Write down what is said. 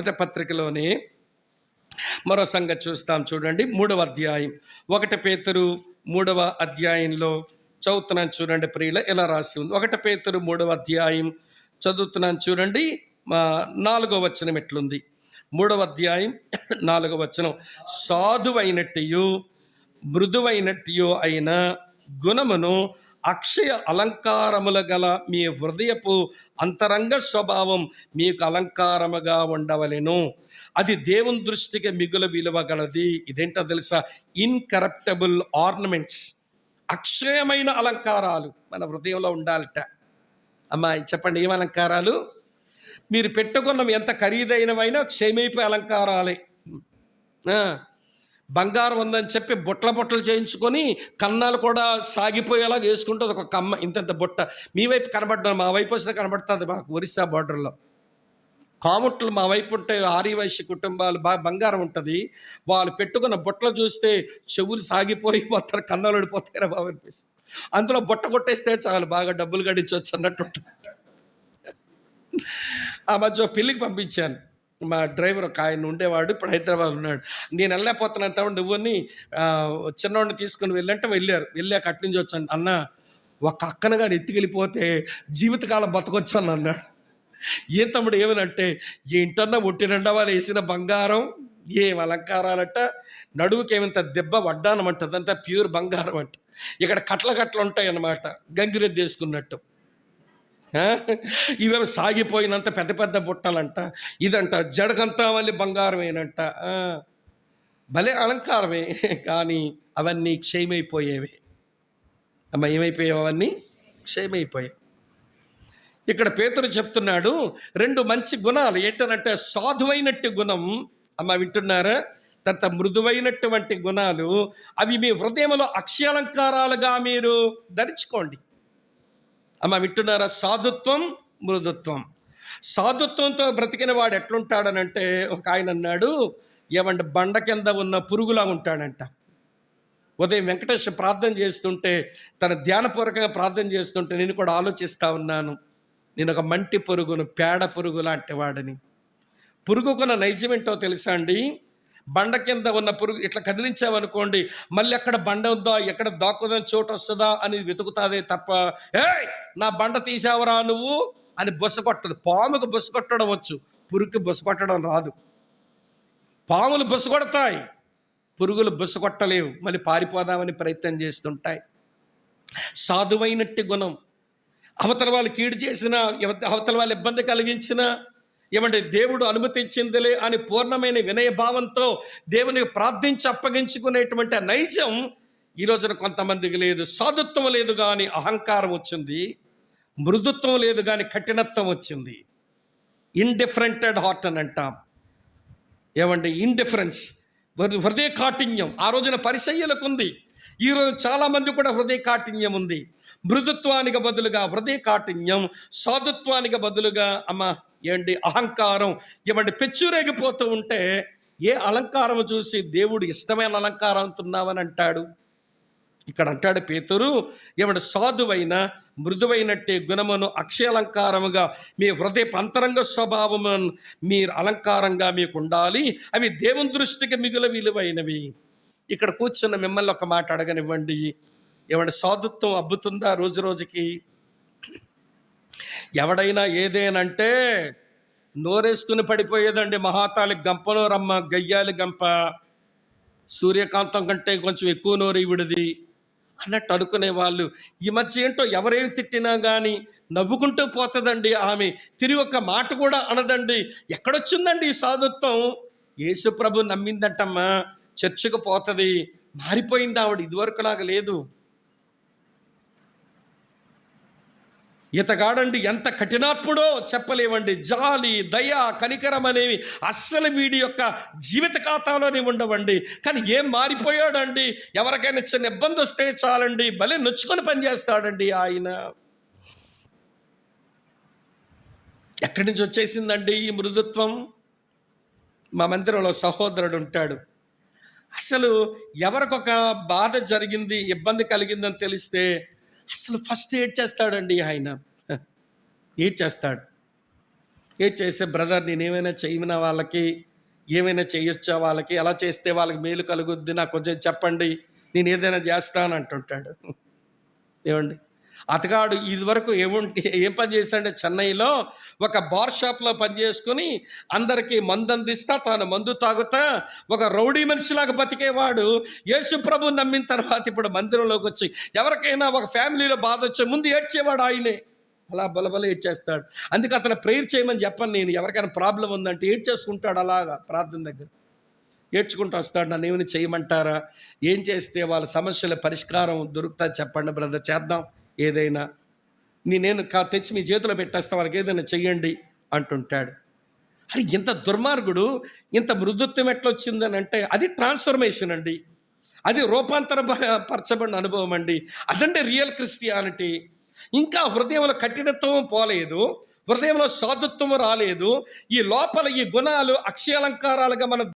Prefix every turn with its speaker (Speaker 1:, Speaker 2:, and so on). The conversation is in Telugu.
Speaker 1: మొదటి పత్రికలోని మరో సంగతి చూస్తాం చూడండి. మూడవ అధ్యాయం. ఒకటి పేతురు మూడవ అధ్యాయంలో చదువుతున్నాను చూడండి ప్రియుల ఎలా రాసి ఉంది? ఒకటి పేతురు మూడవ అధ్యాయం చదువుతున్నాను చూడండి. మా నాలుగో వచనం ఎట్లుంది? మూడవ అధ్యాయం నాలుగో వచనం. సాధువైనట్టు మృదువైనట్టు అయిన గుణమును అక్షయ అలంకారముల గల మీ హృదయపు అంతరంగ స్వభావం మీకు అలంకారముగా ఉండవలెను. అది దేవుని దృష్టికి మిగుల విలువ గలది. ఇదేంటో తెలుసా? ఇన్కరప్టబుల్ ఆర్నమెంట్స్ అక్షయమైన అలంకారాలు మన హృదయంలో ఉండాలట. అమ్మా చెప్పండి ఏం అలంకారాలు? మీరు పెట్టుకున్న ఎంత ఖరీదైనవైనా క్షయమైపోయే అలంకారాలే. బంగారం ఉందని చెప్పి బుట్ల బుట్టలు చేయించుకొని కన్నాలు కూడా సాగిపోయేలాగా వేసుకుంటుంది ఒక కమ్మ. ఇంతంత బుట్ట. మీ వైపు కనబడ్డాను మా వైపు వస్తే కనబడుతుంది మాకు ఒరిస్సా బార్డర్లో. కాముట్లు మా వైపు ఉంటే ఆర్యవైశ్య కుటుంబాలు బాగా బంగారం ఉంటుంది. వాళ్ళు పెట్టుకున్న బుట్టలు చూస్తే చెవులు సాగిపోయి మొత్తం కన్నాలు పడిపోతాయి బాబు అనిపిస్తుంది. అందులో బుట్ట కొట్టేస్తే చాలు బాగా డబ్బులు గడించవచ్చు అన్నట్టు ఉంటుంది. ఆ మధ్య పెళ్ళికి పంపించాను. మా డ్రైవర్ ఒక ఆయన ఉండేవాడు ఇప్పుడు హైదరాబాద్ ఉన్నాడు. నేను వెళ్ళలేకపోతున్నాను తమ్ముడు నువ్వుని చిన్నవాడిని తీసుకుని వెళ్ళంటే వెళ్ళారు. వెళ్ళాక అటు నుంచి వచ్చాను. అన్న ఒక అక్కనగా కానీ ఎత్తుకెళ్ళిపోతే జీవితకాలం బతకొచ్చాను అన్నాడు ఏం తమ్ముడు ఏమనంటే ఏంటన్నా ఒట్టి నిండా వాళ్ళు వేసిన బంగారం ఏం అలంకారాలట నడువుకి ఏమంత దెబ్బ వడ్డానం అదంతా ప్యూర్ బంగారం అంట. ఇక్కడ కట్ల కట్లు ఉంటాయి అన్నమాట గంగిరెద్దు వేసుకున్నట్టు. ఇవేమి సాగిపోయినంత పెద్ద పెద్ద బుట్టలంట. ఇదంట జడకంతా మళ్ళీ బంగారమేనంట భలే అలంకారమే. కానీ అవన్నీ క్షయమైపోయేవి. అమ్మ ఏమైపోయావు అవన్నీ? క్షయమైపోయాయి. ఇక్కడ పేతురు చెప్తున్నాడు రెండు మంచి గుణాలు. ఏంటనంటే సాధువైనట్టు గుణం. అమ్మ వింటున్నారా? తర్వాత మృదువైనటువంటి గుణాలు. అవి మీ హృదయంలో అక్షయాలంకారాలుగా మీరు ధరించుకోండి. అమ్మ వింటున్నారా? సాధుత్వం మృదుత్వం. సాధుత్వంతో బ్రతికిన వాడు ఎట్లుంటాడనంటే ఒక ఆయన అన్నాడు ఏమంటే బండ కింద ఉన్న పురుగులా ఉంటాడంట. ఉదయం వెంకటేష్ ప్రార్థన చేస్తుంటే తన ధ్యానపూర్వకంగా ప్రార్థన చేస్తుంటే నేను కూడా ఆలోచిస్తూ ఉన్నాను. నేను ఒక మంటి పురుగును పేడ పురుగు లాంటి వాడిని. పురుగుకున్న నైజమేంటో తెలుసా అండి? బండ కింద ఉన్న పురుగు ఇట్లా కదిలించామనుకోండి మళ్ళీ ఎక్కడ బండ ఉందా ఎక్కడ దాక్కుదని చోటు వస్తుందా అని వెతుకుతాదే తప్ప ఏ నా బండ తీసావరా నువ్వు అని బుస కొట్టదు. పాముకు బుస కొట్టడం వచ్చు పురుగుకి బుస కొట్టడం రాదు. పాములు బుస కొడతాయి పురుగులు బుస కొట్టలేవు. మళ్ళీ పారిపోదామని ప్రయత్నం చేస్తుంటాయి. సాధువైనట్టి గుణం. అవతల వాళ్ళు కీడు చేసిన అవతల వాళ్ళు ఇబ్బంది కలిగించినా ఏమంటే దేవుడు అనుమతించిందిలే అని పూర్ణమైన వినయభావంతో దేవునికి ప్రార్థించి అప్పగించుకునేటువంటి నైజం ఈ రోజున కొంతమందికి లేదు. సాధుత్వం లేదు కానీ అహంకారం వచ్చింది. మృదుత్వం లేదు కానీ కఠినత్వం వచ్చింది. ఇండిఫరెంటెడ్ హార్ట్ అని అంటాం. ఏమంటే ఇండిఫరెన్స్ హృదయ కాఠిన్యం ఆ రోజున పరిశయ్యలకు ఉంది. ఈరోజు చాలామంది కూడా హృదయ కాఠిన్యం ఉంది. మృదుత్వానికి బదులుగా హృదయ కాఠిన్యం సాధుత్వానికి బదులుగా అమ్మ ఏంటి అహంకారం? ఇవ్వండి పెచ్చురేగిపోతూ ఉంటే ఏ అలంకారం చూసి దేవుడు ఇష్టమైన అలంకారం అంటున్నావని అంటాడు? ఇక్కడ అంటాడు పేతురు ఏమంటే సాధువైన మృదువైనట్టే గుణమును అక్షయాలంకారముగా మీ హృదయ అంతరంగ స్వభావము మీరు అలంకారంగా మీకు ఉండాలి. అవి దేవుని దృష్టికి మిగుల విలువైనవి. ఇక్కడ కూర్చున్న మిమ్మల్ని ఒక మాట అడగనివ్వండి. ఏమంటే సాధుత్వం అబ్బుతుందా రోజు రోజుకి? ఎవడైనా ఏదేనంటే నోరేసుకుని పడిపోయేదండి మహాతాలి గంపలో రమ్మ గయ్యాలి గంప. సూర్యకాంతం కంటే కొంచెం ఎక్కువ నోరు విడిది అన్నట్టు అనుకునే వాళ్ళు ఈ మధ్య ఏంటో ఎవరేమి తిట్టినా కానీ నవ్వుకుంటూ పోతుందండి ఆమె. తిరిగి ఒక మాట కూడా అనదండి. ఎక్కడొచ్చిందండి ఈ సాధుత్వం? యేసు ప్రభు నమ్మిందంటమ్మా. చర్చకు పోతుంది. మారిపోయింది ఆవిడ. ఇదివరకు నాకు లేదు. ఇతగాడండి ఎంత కఠినాత్ముడో చెప్పలేవండి జాలి దయ కనికరం అనేవి అస్సలు వీడి యొక్క జీవిత ఖాతాలోనే ఉండవండి. కానీ ఏం మారిపోయాడండి? ఎవరికైనా చిన్న ఇబ్బంది వస్తే చాలండి. భలే నొచ్చుకొని పనిచేస్తాడండి ఆయన. ఎక్కడి నుంచి వచ్చేసిందండి ఈ మృదుత్వం? మా మందిరంలో సహోదరుడు ఉంటాడు. అసలు ఎవరికొక బాధ జరిగింది ఇబ్బంది కలిగిందని తెలిస్తే అసలు ఫస్ట్ ఏడ్ చేస్తాడండి ఆయన. ఏడ్ చేస్తాడు. ఏడ్ చేసే బ్రదర్ నేను ఏమైనా చేయమిన వాళ్ళకి ఏమైనా చేయొచ్చా వాళ్ళకి ఎలా చేస్తే వాళ్ళకి మేలు కలుగుద్ది నాకు కొంచెం చెప్పండి నేను ఏదైనా చేస్తాను అంటుంటాడు ఏమండి? అతగాడు ఇదివరకు ఏముంటే ఏం పని చేశాడంటే చెన్నైలో ఒక బార్ షాప్లో పనిచేసుకుని అందరికీ మందు అందిస్తా తాను మందు తాగుతా ఒక రౌడీ మనిషిలాగా బతికేవాడు. యేసు ప్రభు నమ్మిన తర్వాత ఇప్పుడు మందిరంలోకి వచ్చి ఎవరికైనా ఒక ఫ్యామిలీలో బాధ వచ్చే ముందు ఏడ్చేవాడు ఆయనే. అలా బలబల ఏడ్చేస్తాడు. అందుకే అతను ప్రేయర్ చేయమని చెప్పను నేను. ఎవరికైనా ప్రాబ్లం ఉందంటే ఏడ్చేసుకుంటాడు అలాగా ప్రార్థన దగ్గర. ఏడ్చుకుంటూ వస్తాడు నన్ను ఏమైనా చేయమంటారా? ఏం చేస్తే వాళ్ళ సమస్యల పరిష్కారం దొరుకుతా చెప్పండి బ్రదర్ చేద్దాం. ఏదైనా నీ నేను కా తెచ్చి మీ చేతిలో పెట్టేస్తా వాళ్ళకి ఏదైనా చెయ్యండి అంటుంటాడు. అరే ఇంత దుర్మార్గుడు ఇంత మృదుత్వం ఎట్లా వచ్చిందని అంటే అది ట్రాన్స్ఫర్మేషన్ అండి. అది రూపాంతర పరచబడిన అనుభవం అండి. అదండి రియల్ క్రిస్టియానిటీ. ఇంకా హృదయంలో కఠినత్వం పోలేదు హృదయంలో సాధుత్వం రాలేదు. ఈ లోపల ఈ గుణాలు అక్షయాలంకారాలుగా మన